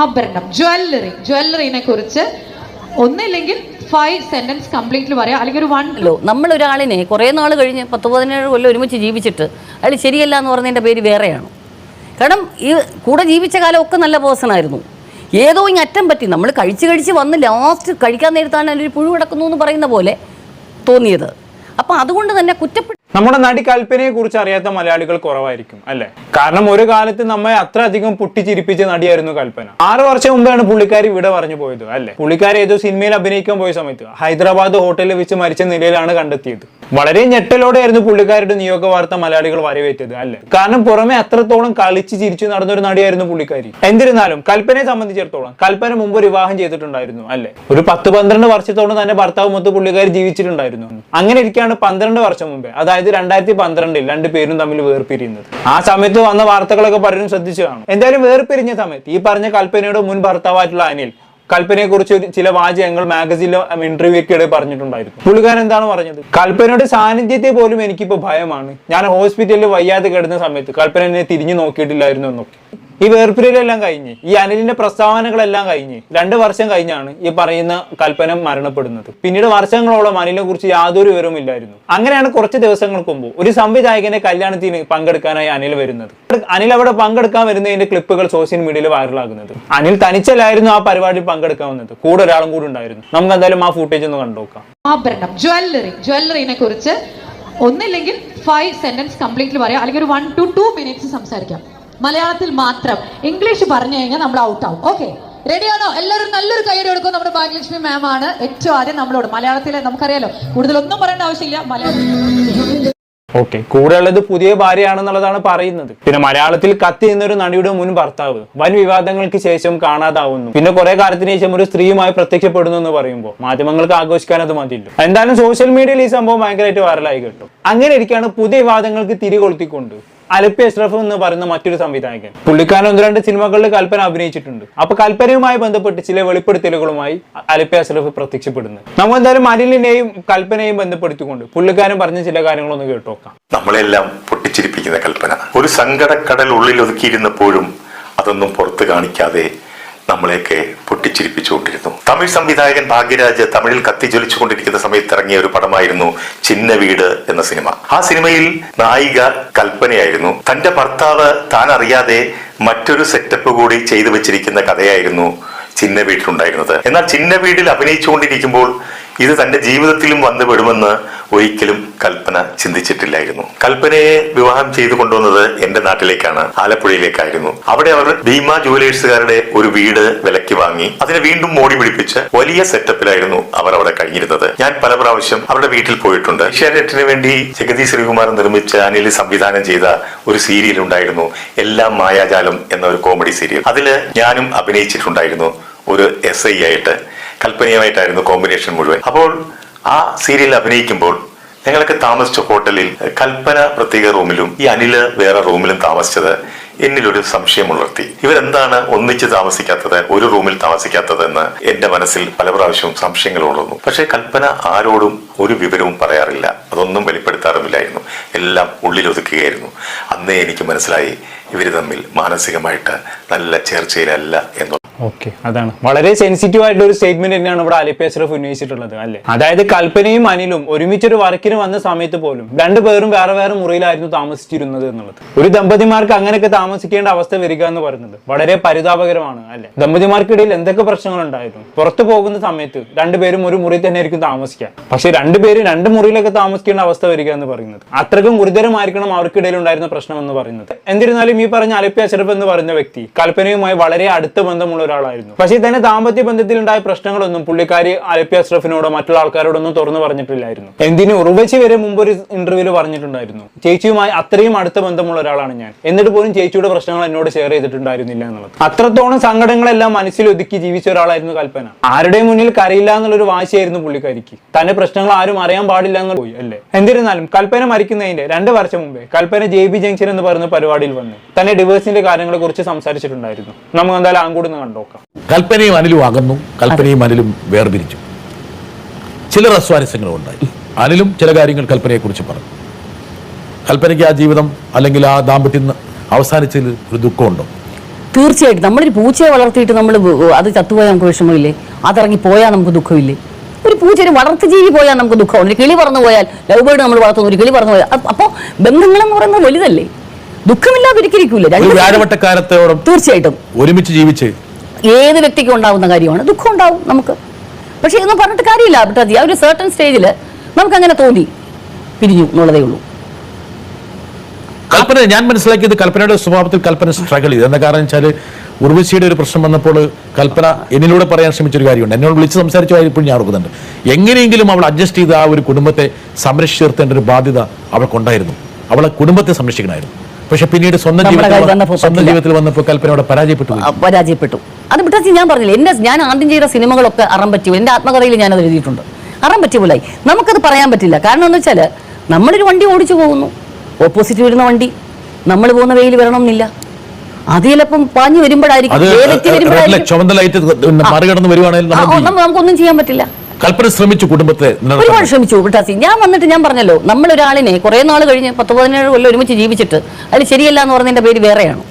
ആഭരണം ജ്വല്ലറി ജ്വല്ലറിനെ കുറിച്ച് ഒന്നില്ലെങ്കിൽ ഫൈവ് സെന്റൻസ് കംപ്ലീറ്റ്ലി പറയാം. അല്ലെങ്കിൽ ഒരു വൺ അല്ലോ നമ്മൾ ഒരാളിനെ കുറേ നാൾ കഴിഞ്ഞ് പത്ത് പതിനേഴ് കൊല്ലം ഒരുമിച്ച് ജീവിച്ചിട്ട് അയാൾ ശരിയല്ല എന്ന് പറഞ്ഞതിന്റെ പേര് വേറെയാണ്. കാരണം ഈ കൂടെ ജീവിച്ച കാലം ഒക്കെ നല്ല പേഴ്സണായിരുന്നു ഏതോ ഇങ്ങനെ അറ്റം പറ്റി. നമ്മൾ കഴിച്ച് കഴിച്ച് വന്ന് ലാസ്റ്റ് കഴിക്കാൻ നേരത്താണ് അതിലൊരു പുഴു കിടക്കുന്നു എന്ന് പറയുന്ന പോലെ തോന്നിയത്. അപ്പം അതുകൊണ്ട് തന്നെ കുറ്റപ്പെട്ട നമ്മുടെ നടി കൽപ്പനയെ കുറിച്ച് അറിയാത്ത മലയാളികൾ കുറവായിരിക്കും അല്ലെ? കാരണം ഒരു കാലത്ത് നമ്മെ അത്ര അധികം പൊട്ടിച്ചിരിപ്പിച്ച നടിയായിരുന്നു കൽപ്പന ആറ് വർഷം മുമ്പാണ് പുള്ളിക്കാരി ഇവിടെ പറഞ്ഞു പോയത് അല്ലെ? പുള്ളിക്കാരി ഏതോ സിനിമയിൽ അഭിനയിക്കാൻ പോയ സമയത്ത് ഹൈദരാബാദ് ഹോട്ടലിൽ വെച്ച് മരിച്ച നിലയിലാണ് കണ്ടെത്തിയത്. വളരെ ഞെട്ടലോടെയായിരുന്നു പുള്ളിക്കാരുടെ നിയോഗ വാർത്ത മലയാളികൾ വരവേറ്റത് അല്ലെ? കാരണം പുറമെ അത്രത്തോളം കളിച്ച് ചിരിച്ചു നടന്ന ഒരു നടിയായിരുന്നു പുള്ളിക്കാരി. എന്നിരുന്നാലും കൽപ്പനയെ സംബന്ധിച്ചിടത്തോളം കൽപ്പന മുമ്പ് വിവാഹം ചെയ്തിട്ടുണ്ടായിരുന്നു അല്ലെ? ഒരു പത്ത് പന്ത്രണ്ട് വർഷത്തോളം തന്നെ ഭർത്താവ് മൊത്തം പുള്ളിക്കാരി ജീവിച്ചിട്ടുണ്ടായിരുന്നു. അങ്ങനെ ഇരിക്കാണ് പന്ത്രണ്ട് വർഷം മുമ്പേ. അതായത് രണ്ടായിരത്തി പന്ത്രണ്ടിൽ രണ്ട് പേരും തമ്മിൽ വേർപിരിയുന്നത്. ആ സമയത്ത് വന്ന വാർത്തകളൊക്കെ പലരും ശ്രദ്ധിച്ചു കാണും. എന്തായാലും വേർപിരിഞ്ഞ സമയത്ത് ഈ പറഞ്ഞ കൽപ്പനയുടെ മുൻ ഭർത്താവായിട്ടുള്ള അനിൽ കൽപ്പനയെ കുറിച്ച് ചില വാചകങ്ങൾ മാഗസീനിലോ ഇന്റർവ്യൂ ഒക്കെ പറഞ്ഞിട്ടുണ്ടായിരുന്നു. പുള്ളിക്കാരൻ എന്താണ് പറഞ്ഞത്? കൽപ്പനയുടെ സാന്നിധ്യത്തെ പോലും എനിക്കിപ്പോ ഭയമാണ്. ഞാൻ ഹോസ്പിറ്റലിൽ വയ്യാതെ കിടന്ന സമയത്ത് കൽപ്പന എന്നെ തിരിഞ്ഞു നോക്കിയിട്ടില്ലായിരുന്നു എന്നൊക്കെ. ഈ വേർപിരിയലെല്ലാം കഴിഞ്ഞ് ഈ അനിലിന്റെ പ്രസ്താവനകളെല്ലാം കഴിഞ്ഞ് രണ്ട് വർഷം കഴിഞ്ഞാണ് ഈ പറയുന്ന കൽപ്പന മരണപ്പെടുന്നത്. പിന്നീട് വർഷങ്ങളോളം അനിലിനെ കുറിച്ച് യാതൊരു വിവരവും ഇല്ലായിരുന്നു. അങ്ങനെയാണ് കുറച്ച് ദിവസങ്ങൾക്ക് മുമ്പ് ഒരു സംവിധായകന്റെ കല്യാണത്തിന് പങ്കെടുക്കാനായി അനിൽ വരുന്നത്. അനിൽ അവിടെ പങ്കെടുക്കാൻ വരുന്നതിന്റെ ക്ലിപ്പുകൾ സോഷ്യൽ മീഡിയയിൽ വൈറലാകുന്നത്. അനിൽ തനിച്ചല്ലായിരുന്നു ആ പരിപാടിയിൽ പങ്കെടുക്കാൻ വന്നത്. കൂടെ ഒരാളും കൂടി ഉണ്ടായിരുന്നു. നമുക്ക് എന്തായാലും ആ ഫുട്ടേജ് ഒന്ന് കണ്ടുനോക്കാം ആഭരണം ജ്വല്ലറി ജ്വല്ലറിനെ കുറിച്ച് ഒന്നില്ലെങ്കിൽ ഫൈവ് സെന്റൻസ് കംപ്ലീറ്റ്ലി പറയാം. അല്ലെങ്കിൽ ഒരു വൺ ടു ടു മിനിറ്റ്സ് സംസാരിക്കാം. മലയാളത്തിൽ മാത്രം ഇംഗ്ലീഷ് പറഞ്ഞു കഴിഞ്ഞാൽ നമ്മൾ ഔട്ട് ആവും. ഓക്കെ റെഡിയാണോ എല്ലാവരും നല്ലൊരു കയ്യടി കൊടുക്കും. നമ്മുടെ ഭാഗ്യലക്ഷ്മി മാം ആണ്. ഏറ്റവും ആദ്യം നമ്മളോട് മലയാളത്തിലെ നമുക്കറിയാലോ. കൂടുതൽ ഒന്നും പറയേണ്ട ആവശ്യമില്ല. മലയാളം ഓക്കെ കൂടെ ഉള്ളത് പുതിയ ഭാര്യയാണെന്നുള്ളതാണ് പറയുന്നത്. പിന്നെ മലയാളത്തിൽ കത്തി എന്നൊരു നടിയുടെ മുൻ ഭർത്താവ്. വൻ വിവാദങ്ങൾക്ക് ശേഷം കാണാതാവുന്നു. പിന്നെ കുറെ കാലത്തിന് ശേഷം ഒരു സ്ത്രീയുമായി പ്രത്യക്ഷപ്പെടുന്നു എന്ന് പറയുമ്പോൾ മാധ്യമങ്ങൾക്ക് ആഘോഷിക്കാൻ അത് മതിയില്ല. എന്തായാലും സോഷ്യൽ മീഡിയയിൽ ഈ സംഭവം ഭയങ്കരമായിട്ട് വൈറലായി കേട്ടു. അങ്ങനെ ഇരിക്കുകയാണ് പുതിയ വിവാദങ്ങൾക്ക് തിരികൊളുത്തിക്കൊണ്ട് അലപ്പി അഷ്റഫ് എന്ന് പറയുന്ന മറ്റൊരു സംവിധായകൻ. പുള്ളിക്കാരൻ ഒന്ന് രണ്ട് സിനിമകളിൽ കൽപ്പന അഭിനയിച്ചിട്ടുണ്ട്. അപ്പൊ കൽപ്പനയുമായി ബന്ധപ്പെട്ട് ചില വെളിപ്പെടുത്തലുകളുമായി അലപ്പി അഷ്റഫ് പ്രത്യക്ഷപ്പെടുന്നു. നമ്മൾ എന്തായാലും അനിലിനെയും കൽപ്പനയും ബന്ധപ്പെടുത്തിക്കൊണ്ട് പുള്ളിക്കാരൻ പറഞ്ഞ ചില കാര്യങ്ങളൊന്ന് കേട്ടോക്കാം. നമ്മളെല്ലാം പൊട്ടിച്ചിരിപ്പിക്കുന്ന കൽപ്പന. ഒരു സങ്കടക്കടൽ ഉള്ളിൽ ഒതുക്കിയിരുന്നപ്പോഴും അതൊന്നും പുറത്ത് കാണിക്കാതെ നമ്മളെയൊക്കെ പൊട്ടിച്ചിരിപ്പിച്ചുകൊണ്ടിരുന്നു. തമിഴ് സംവിധായകൻ ഭാഗ്യരാജ് തമിഴിൽ കത്തിജ്വലിച്ചുകൊണ്ടിരിക്കുന്ന സമയത്ത് ഇറങ്ങിയ ഒരു പടമായിരുന്നു ചിന്ന വീട് എന്ന സിനിമ. ആ സിനിമയിൽ നായിക കൽപ്പനയായിരുന്നു. തന്റെ ഭർത്താവ് താൻ അറിയാതെ മറ്റൊരു സെറ്റപ്പ് കൂടി ചെയ്തു വെച്ചിരിക്കുന്ന കഥയായിരുന്നു ചിന്ന വീട്ടിലുണ്ടായിരുന്നത് എന്നാൽ ചിന്ന വീട്ടിൽ അഭിനയിച്ചുകൊണ്ടിരിക്കുമ്പോൾ ഇത് തന്റെ ജീവിതത്തിലും വന്നു പെടുമെന്ന് ഒരിക്കലും കൽപ്പന ചിന്തിച്ചിട്ടില്ലായിരുന്നു. കൽപ്പനയെ വിവാഹം ചെയ്തു കൊണ്ടുവന്നത് എന്റെ നാട്ടിലേക്കാണ് ആലപ്പുഴയിലേക്കായിരുന്നു. അവിടെ അവർ ഭീമ ജുവലേഴ്സുകാരുടെ ഒരു വീട് വിലക്ക് വാങ്ങി അതിനെ വീണ്ടും മോടി പിടിപ്പിച്ച് വലിയ സെറ്റപ്പിലായിരുന്നു അവർ അവിടെ കഴിഞ്ഞിരുന്നത്. ഞാൻ പല പ്രാവശ്യം അവരുടെ വീട്ടിൽ പോയിട്ടുണ്ട്. ഏഷ്യാനെറ്റിന് വേണ്ടി ജഗതി ശ്രീകുമാർ നിർമ്മിച്ച അനിൽ സംവിധാനം ചെയ്ത ഒരു സീരിയൽ ഉണ്ടായിരുന്നു എല്ലാം മായാജാലം എന്ന ഒരു കോമഡി സീരിയൽ. അതിൽ ഞാനും അഭിനയിച്ചിട്ടുണ്ടായിരുന്നു ഒരു എസ് ഐ ആയിട്ട്. കൽപ്പനീയമായിട്ടായിരുന്നു കോമ്പിനേഷൻ മുഴുവൻ. അപ്പോൾ ആ സീരിയലിൽ അഭിനയിക്കുമ്പോൾ ഞങ്ങളൊക്കെ താമസിച്ച ഹോട്ടലിൽ കൽപ്പന പ്രത്യേക റൂമിലും ഈ അനിൽ വേറെ റൂമിലും താമസിച്ചത് എന്നിലൊരു സംശയം ഉണർത്തി. ഇവരെന്താണ് ഒന്നിച്ച് താമസിക്കാത്തത് ഒരു റൂമിൽ താമസിക്കാത്തത് എന്ന് എന്റെ മനസ്സിൽ പല പ്രാവശ്യവും സംശയങ്ങൾ ഉണർന്നു. പക്ഷേ കൽപ്പന ആരോടും ഒരു വിവരവും പറയാറില്ല. അതൊന്നും വെളിപ്പെടുത്താറുമില്ലായിരുന്നു. എല്ലാം ഉള്ളിലൊതുക്കുകയായിരുന്നു അന്നേ എനിക്ക് മനസ്സിലായി ഇവർ തമ്മിൽ മാനസികമായിട്ട് നല്ല ചേർച്ചയിലല്ല എന്നുള്ളത്. ഓക്കെ അതാണ്. വളരെ സെൻസിറ്റീവ് ആയിട്ടുള്ള ഒരു സ്റ്റേറ്റ്മെന്റ് തന്നെയാണ് ഇവിടെ അലിപ്പി അഷ്റഫ് ഉന്നയിച്ചിട്ടുള്ളത് അല്ലെ? അതായത് കൽപ്പനയും അനിലും ഒരുമിച്ചൊരു വർക്കിന് വന്ന സമയത്ത് പോലും രണ്ടുപേരും വേറെ വേറെ മുറിയിലായിരുന്നു താമസിച്ചിരുന്നത് എന്നുള്ളത്. ഒരു ദമ്പതിമാർക്ക് അങ്ങനെയൊക്കെ താമസിക്കേണ്ട അവസ്ഥ വരിക എന്ന് പറയുന്നത് വളരെ പരിതാപകരമാണ് അല്ലെ? ദമ്പതിമാർക്കിടയിൽ എന്തൊക്കെ പ്രശ്നങ്ങൾ ഉണ്ടായിരുന്നു? പുറത്തു പോകുന്ന സമയത്ത് രണ്ടുപേരും ഒരു മുറി തന്നെ ആയിരിക്കും താമസിക്കുക പക്ഷെ രണ്ടുപേരും രണ്ട് മുറിയിലൊക്കെ താമസിക്കേണ്ട അവസ്ഥ വരിക എന്ന് പറയുന്നത് അത്രക്കും ഗുരുതരമായിരിക്കണം അവർക്കിടയിൽ ഉണ്ടായിരുന്ന പ്രശ്നം എന്ന് പറയുന്നത്. എന്നിരുന്നാലും പറഞ്ഞ അലപ്പി അഷറഫ് എന്ന് പറയുന്ന വ്യക്തി കൽപ്പനയുമായി വളരെ അടുത്ത ബന്ധമുള്ള ഒരാളായിരുന്നു. പക്ഷേ തന്നെ ദാമ്പത്യ ബന്ധത്തിൽ ഉണ്ടായ പ്രശ്നങ്ങളൊന്നും പുള്ളിക്കാരി അലപ്പി അഷറഫിനോടോ മറ്റുള്ള ആൾക്കാരോടൊന്നും തുറന്നു പറഞ്ഞിട്ടില്ലായിരുന്നു. എന്തിനു ഉറുവശി വരെ മുമ്പ് ഒരു ഇന്റർവ്യൂവിൽ പറഞ്ഞിട്ടുണ്ടായിരുന്നു. ചേച്ചിയുമായി അത്രയും അടുത്ത ബന്ധമുള്ള ഒരാളാണ് ഞാൻ. എന്നിട്ട് പോലും ചേച്ചിയുടെ പ്രശ്നങ്ങൾ എന്നോട് ഷെയർ ചെയ്തിട്ടുണ്ടായിരുന്നില്ല എന്നുള്ളത്. അത്രത്തോളം സങ്കടങ്ങളെല്ലാം മനസ്സിൽ ഒതുക്കി ജീവിച്ച ഒരാളായിരുന്നു കൽപ്പന. ആരുടെ മുന്നിൽ കരയില്ല എന്നുള്ളൊരു വാശിയായിരുന്നു പുള്ളിക്കാരിക്ക്. തന്റെ പ്രശ്നങ്ങൾ ആരും അറിയാൻ പാടില്ല എന്ന് പോയി അല്ലേ? എന്നിരുന്നാലും കൽപ്പന മരിക്കുന്നതിന്റെ രണ്ട് വർഷം മുമ്പേ കൽപ്പന ജെ ബി ജംഗ്ഷൻ എന്ന് പറയുന്ന പരിപാടിയിൽ വന്ന്. തന്നെ ഡിവേഴ്സിന്റെ കാര്യങ്ങളെ കുറിച്ച് സംസാരിച്ചിട്ടുണ്ടായിരുന്നു. നമുക്ക് എന്തായാലും ഒന്ന് കണ്ടോക്കാം കൽപ്പനയും അനിലും അകന്നു കൽപ്പനയും അനിലും വേർപിരിച്ചു ചില അസ്വാരസ്യങ്ങളും ഉണ്ടായി. അനിലും ചില കാര്യങ്ങൾ കൽപ്പനയെക്കുറിച്ച് പറഞ്ഞു. കൽപ്പനയ്ക്ക് ആ ജീവിതം അല്ലെങ്കിൽ ആ ദാമ്പത്യം അവസാനിച്ചതിൽ ഒരു ദുഃഖമുണ്ടോ? തീർച്ചയായിട്ടും. നമ്മളൊരു പൂച്ചയെ വളർത്തിയിട്ട് നമ്മൾ അത് ചത്തുപോയാൽ നമുക്ക് വിഷമമില്ലേ? അതിറങ്ങി പോയാൽ നമുക്ക് ദുഃഖമില്ലേ? ഒരു പൂച്ച ഒരു വളർത്തു ജീവി പോയാൽ നമുക്ക് ദുഃഖമാണ് ഒരു കിളി പറന്നു പോയാൽ ലവ് ബേർഡ് നമ്മൾ വളർത്തുന്നു ഒരു കിളി പറന്നു പോയാൽ അപ്പോൾ ബന്ധങ്ങളെന്ന് പറയുന്നത് വലുതല്ലേ? ദുഃഖമില്ലാതെ ഒരിക്കലിരിക്കൂല ഒരു രണ്ട് തീർച്ചയായിട്ടും. ഒരുമിച്ച് ജീവിച്ച് ഏത് വ്യക്തിക്കും ഉണ്ടാവുന്ന കാര്യമാണ്. ദുഃഖം ഉണ്ടാവും നമുക്ക്. പക്ഷേ ഇതൊന്നും പറഞ്ഞിട്ട് കാര്യമില്ല ബട്ടാജി ആ ഒരു സർട്ടൺ സ്റ്റേജിൽ നമുക്ക് അങ്ങനെ തോന്നി. പിരിഞ്ഞു എന്നുള്ളതേ ഉള്ളൂ. കൽപ്പന ഞാൻ മനസ്സിലാക്കിയത് കൽപ്പനയുടെ സ്വഭാവത്തിൽ കൽപ്പന സ്ട്രഗിൾ ചെയ്തു. എന്താ കാരണം വെച്ചാൽ ഉർവശിയുടെ ഒരു പ്രശ്നം വന്നപ്പോൾ കൽപ്പന എന്നിലൂടെ പറയാൻ ശ്രമിച്ചൊരു കാര്യമുണ്ട്. എന്നോട് വിളിച്ച് സംസാരിച്ചു ഇപ്പോഴും ഞാൻ ഓർക്കുന്നുണ്ട്. എങ്ങനെയെങ്കിലും അവൾ അഡ്ജസ്റ്റ് ചെയ്ത് ആ ഒരു കുടുംബത്തെ സംരക്ഷിച്ചു നിർത്തേണ്ട ഒരു ബാധ്യത അവൾക്കുണ്ടായിരുന്നു. അവളെ കുടുംബത്തെ സംരക്ഷിക്കണമായിരുന്നു. പക്ഷെ പിന്നീട് സ്വന്തം ജീവിതത്തിൽ വന്നപ്പോൾ സ്വന്തം ജീവിതത്തിൽ വന്നപ്പോൾ കൽപ്പന അവിടെ പരാജയപ്പെട്ടു പരാജയപ്പെട്ടു. അത് വിട്ടാച്ചി ഞാൻ പറഞ്ഞില്ല എന്റെ ഞാൻ ആദ്യം ചെയ്ത സിനിമകളൊക്കെ അറം പറ്റിയോ? എന്റെ ആത്മകഥയിൽ ഞാൻ ഞാനത് എഴുതിയിട്ടുണ്ട്. അറം പറ്റിയ പോലായി നമുക്കത് പറയാൻ പറ്റില്ല. കാരണം എന്ന് വെച്ചാൽ നമ്മളൊരു വണ്ടി ഓടിച്ചു പോകുന്നു. ഓപ്പോസിറ്റ് വരുന്ന വണ്ടി. നമ്മൾ പോകുന്ന വെയിൽ വരണമെന്നില്ല. അത് ചിലപ്പം പാഞ്ഞു വരുമ്പോഴായിരിക്കും. അത് നമുക്കൊന്നും ചെയ്യാൻ പറ്റില്ല. കൽപ്പന ശ്രമിച്ചു കുടുംബത്തെ ഒരുപാട് ശ്രമിച്ചു കുട്ടാസി ഞാൻ വന്നിട്ട് ഞാൻ പറഞ്ഞല്ലോ നമ്മൾ ഒരാളിനെ കുറേ നാൾ കഴിഞ്ഞ് പത്ത് പതിനേഴ് കൊല്ലം ഒരുമിച്ച് ജീവിച്ചിട്ട് അതിന് ശരിയല്ല എന്ന് പറഞ്ഞതിന്റെ പേര് വേറെയാണ്.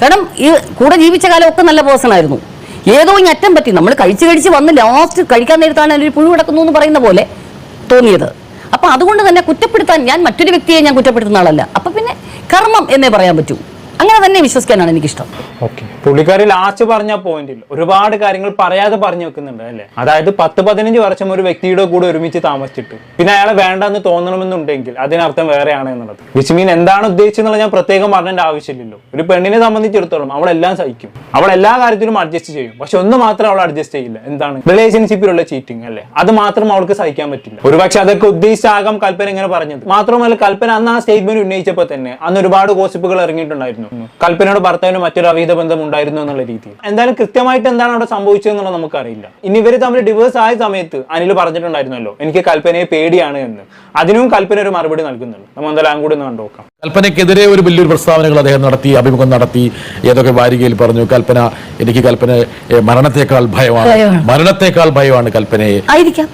കാരണം ഈ കൂടെ ജീവിച്ച കാലമൊക്കെ നല്ല പേഴ്സൺ ആയിരുന്നു. ഏതോ ഇനി അറ്റം പറ്റി. നമ്മൾ കഴിച്ച് കഴിച്ച് വന്ന് ലാസ്റ്റ് കഴിക്കാൻ നേരത്താണ് അതിൽ പുഴു കിടക്കുന്നു എന്ന് പറയുന്ന പോലെ തോന്നിയത്. അപ്പൊ അതുകൊണ്ട് തന്നെ കുറ്റപ്പെടുത്താൻ ഞാൻ മറ്റൊരു വ്യക്തിയെ ഞാൻ കുറ്റപ്പെടുത്തുന്ന ആളല്ല. അപ്പൊ പിന്നെ കർമ്മം എന്നേ പറയാൻ പറ്റൂ. അങ്ങനെ തന്നെ വിശ്വസിക്കാനാണ് എനിക്കിഷ്ടം. ഓക്കെ. പുള്ളിക്കാരി ലാസ്റ്റ് പറഞ്ഞ പോയിന്റിൽ ഒരുപാട് കാര്യങ്ങൾ പറയാതെ പറഞ്ഞു വെക്കുന്നുണ്ട് അല്ലേ? അതായത് പത്ത് പതിനഞ്ച് വർഷം ഒരു വ്യക്തിയുടെ കൂടെ ഒരുമിച്ച് താമസിച്ചിട്ട്. പിന്നെ അയാളെ വേണ്ടെന്ന് തോന്നണമെന്നുണ്ടെങ്കിൽ അതിനർത്ഥം വേറെയാണ് എന്നുള്ളത്. വിച്ച് എന്താണ് ഉദ്ദേശിച്ചെന്നുള്ളത് ഞാൻ പ്രത്യേകം പറഞ്ഞതിന്റെ ആവശ്യമില്ലല്ലോ. ഒരു പെണ്ണിനെ സംബന്ധിച്ചിടത്തോളം അവളെല്ലാം സഹിക്കും. അവൾ എല്ലാ കാര്യത്തിലും അഡ്ജസ്റ്റ് ചെയ്യും. പക്ഷെ ഒന്ന് മാത്രം അവൾ അഡ്ജസ്റ്റ് ചെയ്യില്ല. എന്താണ്? റിലേഷൻഷിപ്പിലുള്ള ചീറ്റിംഗ് അല്ലേ? അത് മാത്രം അവൾക്ക് സഹിക്കാൻ പറ്റില്ല. ഒരുപക്ഷെ അതൊക്കെ ഉദ്ദേശിച്ചാകാം കൽപ്പന ഇങ്ങനെ പറഞ്ഞത്. മാത്രമല്ല കൽപ്പന അന്ന് ആ സ്റ്റേറ്റ്മെന്റ് ഉന്നയിച്ചപ്പോൾ തന്നെ അന്ന് ഒരുപാട് ഗോസിപ്പുകൾ ഇറങ്ങിയിട്ടുണ്ടായിരുന്നു. കൽപ്പനയുടെ ഭർത്താവിന് മറ്റൊരു അവിഹിത ബന്ധം ഉണ്ടായിരുന്നു എന്നുള്ള രീതിയിൽ. എന്തായാലും കൃത്യമായിട്ട് എന്താണ് അവിടെ സംഭവിച്ചതെന്നുള്ളത് നമുക്കറിയില്ല. ഇനി ഇവർ തമ്മിൽ ഡിവേഴ്സ് ആയ സമയത്ത് അനിൽ പറഞ്ഞിട്ടുണ്ടായിരുന്നല്ലോ എനിക്ക് കൽപ്പനയെ പേടിയാണ് എന്ന്. അതിനും കൽപ്പന ഒരു മറുപടി നൽകുന്നുണ്ട്. നമ്മൾ എന്തായാലും കൂടി ഒന്ന് കണ്ടു നോക്കാം. കൽപ്പനയ്ക്കെതിരെ ഒരു വലിയൊരു പ്രസ്താവനകൾ അദ്ദേഹം നടത്തി അഭിമുഖം നടത്തി ഏതൊക്കെ വാരികയിൽ പറഞ്ഞു കൽപ്പന എനിക്ക് കൽപ്പന മരണത്തെക്കാൾ ഭയമാണ്. ഭയമാണ്. മരണത്തെക്കാൾ ഭയമാണ് കൽപ്പനയെ. ആയിരിക്കാം.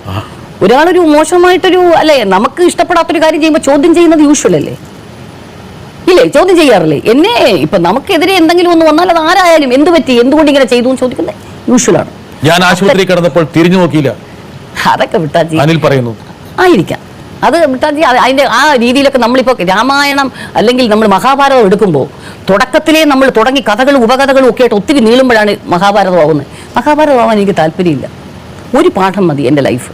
ഒരാളൊരു മോശമായിട്ടൊരു അല്ലെ നമുക്ക് ഇഷ്ടപ്പെടാത്തൊരു കാര്യം ചെയ്യുമ്പോൾ ചോദ്യം ചെയ്യുന്നത് യൂഷ്വൽ അല്ലേ? ഇല്ലേ? ചോദ്യം ചെയ്യാറില്ലേ? എന്നെ ഇപ്പൊ നമുക്കെതിരെ എന്തെങ്കിലും ഒന്ന് വന്നാൽ അത് ആരായാലും എന്ത് പറ്റി? എന്തുകൊണ്ട് ഇങ്ങനെ ചെയ്തു എന്ന് ചോദിക്കുന്നത് യൂഷ്വലാണ് ഞാൻ ആശുപത്രി കടന്നപ്പോൾ തിരിഞ്ഞു നോക്കിയില്ല. അതൊക്കെ വിട്ടാജി അനിൽ പറയുന്നു. ആയിരിക്കാം. അത് വിട്ടാജി അതിന്റെ ആ രീതിയിലൊക്കെ നമ്മളിപ്പോ രാമായണം അല്ലെങ്കിൽ നമ്മൾ മഹാഭാരതം എടുക്കുമ്പോൾ തുടക്കത്തിലേ നമ്മൾ തുടങ്ങി കഥകളും ഉപകഥകളും ഒക്കെ ആയിട്ട് ഒത്തിരി നീളുമ്പോഴാണ് മഹാഭാരതം ആവുന്നത്. മഹാഭാരതം ആവാൻ എനിക്ക് താല്പര്യമില്ല. ഒരു പാഠം മതി എന്റെ ലൈഫ്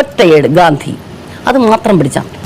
ഒറ്റയേട് ഗാന്ധി. അത് മാത്രം പിടിച്ചാൽ മതി.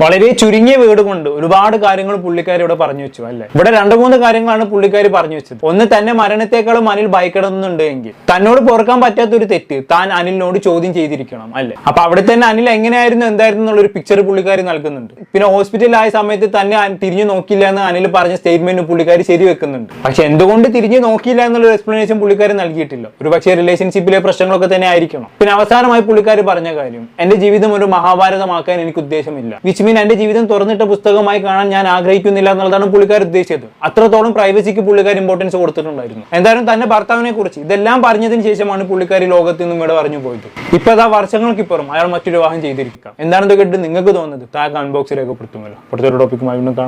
വളരെ ചുരുങ്ങിയ വീട് കൊണ്ട് ഒരുപാട് കാര്യങ്ങൾ പുള്ളിക്കാരി ഇവിടെ പറഞ്ഞു വെച്ചു അല്ലേ? ഇവിടെ രണ്ട് മൂന്ന് കാര്യങ്ങളാണ് പുള്ളിക്കാരി പറഞ്ഞു വെച്ചത്. ഒന്ന് തന്നെ മരണത്തെക്കാളും അനിൽ ഭയക്കിടുന്നുണ്ടെങ്കിൽ തന്നോട് പൊറുക്കാൻ പറ്റാത്ത ഒരു തെറ്റ് താൻ അനിലിനോട് ചോദ്യം ചെയ്തിരിക്കണം അല്ലേ? അപ്പൊ അവിടെ തന്നെ അനിൽ എങ്ങനെയായിരുന്നു എന്തായിരുന്നു എന്നുള്ള ഒരു പിക്ചർ പുള്ളിക്കാരി നൽകുന്നുണ്ട്. പിന്നെ ഹോസ്പിറ്റലായ സമയത്ത് തന്നെ തിരിഞ്ഞു നോക്കില്ല എന്ന് അനിൽ പറഞ്ഞ സ്റ്റേറ്റ്മെന്റ് പുള്ളിക്കാരി ശരിവെക്കുന്നുണ്ട്. പക്ഷെ എന്തുകൊണ്ട് തിരിഞ്ഞു നോക്കിയില്ല എന്നുള്ള എക്സ്പ്ലനേഷൻ പുള്ളിക്കാരി നൽകിയിട്ടില്ല. ഒരു പക്ഷേ റിലേഷൻഷിപ്പിലെ പ്രശ്നങ്ങളൊക്കെ തന്നെ ആയിരിക്കണം. പിന്നെ അവസാനമായി പുള്ളിക്കാരി പറഞ്ഞ കാര്യം എന്റെ ജീവിതം ഒരു മഹാഭാരതമാക്കാൻ എനിക്ക് ഉദ്ദേശമില്ല. വിച്ച് മീൻ എന്റെ ജീവിതം തുറന്നിട്ട പുസ്തകമായി കാണാൻ ഞാൻ ആഗ്രഹിക്കുന്നില്ല എന്നുള്ളതാണ് പുള്ളിക്കാർ ഉദ്ദേശിച്ചത്. അത്രത്തോളം പ്രൈവസിക്ക് പുള്ളിക്കാർ ഇമ്പോർട്ടൻസ് കൊടുത്തിട്ടുണ്ടായിരുന്നു. എന്തായാലും തന്റെ ഭർത്താവിനെ കുറിച്ച് ഇതെല്ലാം പറഞ്ഞതിന് ശേഷമാണ് പുള്ളിക്കാരി ലോകത്ത് നിന്നും ഇവിടെ പറഞ്ഞു പോയത്. ഇപ്പൊ അതാ വർഷങ്ങൾക്കിപ്പുറം അയാൾ മറ്റൊരു വിവാഹം ചെയ്തിരിക്കുക എന്താണെന്ന് കേട്ട് നിങ്ങൾക്ക് തോന്നുന്നത്? താഴെ ബോക്സിൽ രേഖപ്പെടുത്തുമല്ലോ. അടുത്തൊരു ടോപ്പിക്കുമായി വീണ്ടും കാണാം.